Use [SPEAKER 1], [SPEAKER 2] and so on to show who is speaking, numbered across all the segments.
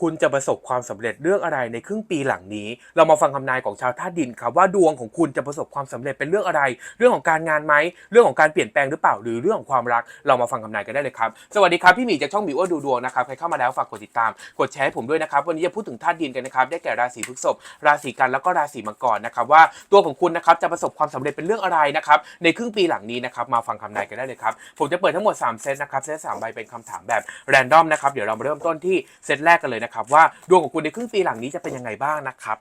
[SPEAKER 1] คุณจะประสบความสำเร็จเรื่องอะไรในครึ่งปีหลังนี้ เรามาฟังคำนายของชาวธาตุดินครับว่าดวงของคุณจะประสบความสำเร็จเป็นเรื่องอะไร เรื่องของการงานไหมเรื่องของการเปลี่ยนแปลงหรือเปล่าหรือเรื่องของความรัก เรามาฟังคำนายกันได้เลยครับสวัสดีครับพี่หมีจากช่องหมีอ้วนดูดวงนะครับใครเข้ามาแล้วฝากกดติดตามกดแชร์ให้ผมด้วยนะครับวันนี้จะพูดถึงธาตุดินกันนะครับได้แก่ราศีพฤษภราศีกันแล้วก็ราศีมังกรนะครับว่าตัวของคุณนะครับจะประสบความสำเร็จเป็นเรื่องอะไรนะครับในครึ่งปีหลังนี้นะครับมาฟังคำนายกันได้เลยครับผมจะเปิดทั้งหมด3เซตนะครับเซตสามใบเป็นคำถามแบบแรนดอมนะครับเดี๋ยวเรามาเริ่มต้นที่เซตแรกกันเลยนะครับว่าดวงของคุณในครึ่งปีหลังนี้จะเป็นยังไงบ้างนะครับ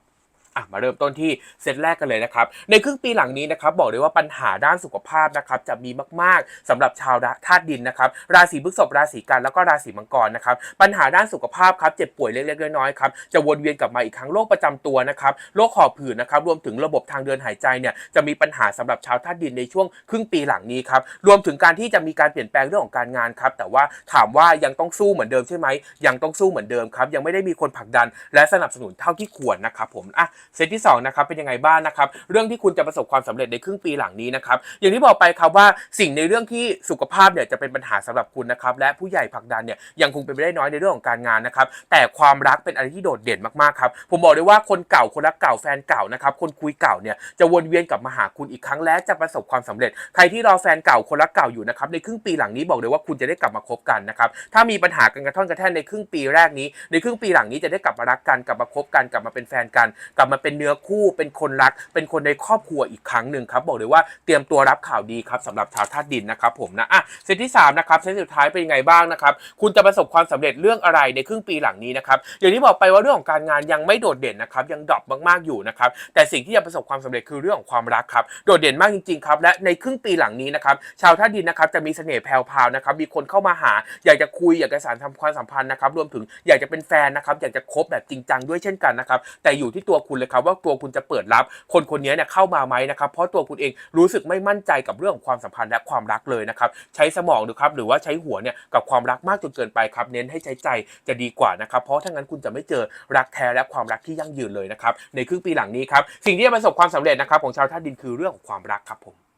[SPEAKER 1] อะมาเริ่มต้นที่เซตแรกกันเลยนะครับ ในครึ่งปีหลังนี้นะครับบอกเลยว่าปัญหาด้านสุขภาพนะครับจะมีมากๆสำหรับชาวธาตุดินนะครับราศีพฤษภราศีกันแล้วก็ราศีมังกรนะครับปัญหาด้านสุขภาพครับเจ็บป่วยเล็กๆน้อยๆครับจะวนเวียนกลับมาอีกครั้งโรคประจำตัวนะครับโรคหอบหืดนะครับรวมถึงระบบทางเดินหายใจเนี่ยจะมีปัญหาสำหรับชาวธาตุดินในช่วงครึ่งปีหลังนี้ครับรวมถึงการที่จะมีการเปลี่ยนแปลงเรื่องของการงานครับแต่ว่าถามว่ายังต้องสู้เหมือนเดิมใช่ไหมยังต้องสู้เหมือนเดิมครับยังไม่ได้มีคนผลักดัน และสนับสนุนเท่าที่ควรนะครับผมอะเซตที่สองนะครับเป็นยังไงบ้างนะครับเรื่องที่คุณจะประสบความสำเร็จในครึ่งปีหลังนี้นะครับอย่างที่บอกไปครับว่าสิ่งในเรื่องที่สุขภาพเนี่ยจะเป็นปัญหาสำหรับคุณนะครับและผู้ใหญ่ผลักดันเนี่ยยังคงเป็นไปได้น้อยในเรื่องของการงานนะครับแต่ความรักเป็นอะไรที่โดดเด่นมากๆครับผมบอกเลยว่าคนเก่าคนรักเก่าแฟนเก่านะครับคนคุยเก่าเนี่ยจะวนเวียนกลับมาหาคุณอีกครั้งและจะประสบความสำเร็จ ใครที่รอแฟนเก่าคนรักเก่าอยู่นะครับในครึ่งปีหลังนี้บอกเลยว่าคุณจะได้กลับมาคบกันนะครับถ้ามีปัญหากันกระท่อนกระแท่นในครึ่งปีแรกนี้ ในครึ่งปีหลังนี้จะได้กลับมารักกันกลับมาคบกันกลับมาเป็นแฟนกันกลับมาเป็นเนื้อคู่เป็นคนรัก เป็นคนในครอบครัวอีกครั้งหนึ่งครับบอกเลยว่าเตรียมตัวรับข่าวดีครับสำหรับชาวธาตุดินนะครับผมนะอะเซตที่3นะครับเซตสุดท้ายเป็นยังไงบ้างนะครับคุณจะประสบความสำเร็จเรื่องอะไรในครึ่งปีหลังนี้นะครับอย่างที่บอกไปว่าเรื่องของการงานยังไม่โดดเด่นนะครับยังดรอปมากๆอยู่นะครับแต่สิ่งที่จะประสบความสำเร็จคือเรื่องของความรักครับโดดเด่นมากจริงๆครับและในครึ่งปีหลังนี้นะครับชาวธาตุดินนะครับจะมีเสน่ห์แผ่วๆนะครับมีคนเข้ามาหา อยากจะคุยอยากจะสานทำความสัมพันธ์นะครับรวมถึงอยากจะเป็นแฟนนะครับอยากจะคบแบบจริงจังด้วยเช่นกันนะครับแต่อยู่ที่ตัวคุณเลยครับว่าตัวคุณจะเปิดรับ คนคนนี้เนี่ยเข้ามาไหมนะครับเพราะตัวคุณเองรู้สึกไม่มั่นใจกับเรื่องของความสัมพันธ์และความรักเลยนะครับใช้สมองดูครับหรือว่าใช้หัวเนี่ยกับความรักมากจนเกินไปครับเน้นให้ใช้ใจจะดีกว่านะครับเพราะถ้างั้นคุณจะไม่เจอรักแท้และความรักที่ยั่งยืนเลยนะครับในครึ่งปีหลังนี้ครับสิ่งที่จะประสบความสำเร็จนะครับของชาวธาตุดินคือเรื่องของความรักครับผม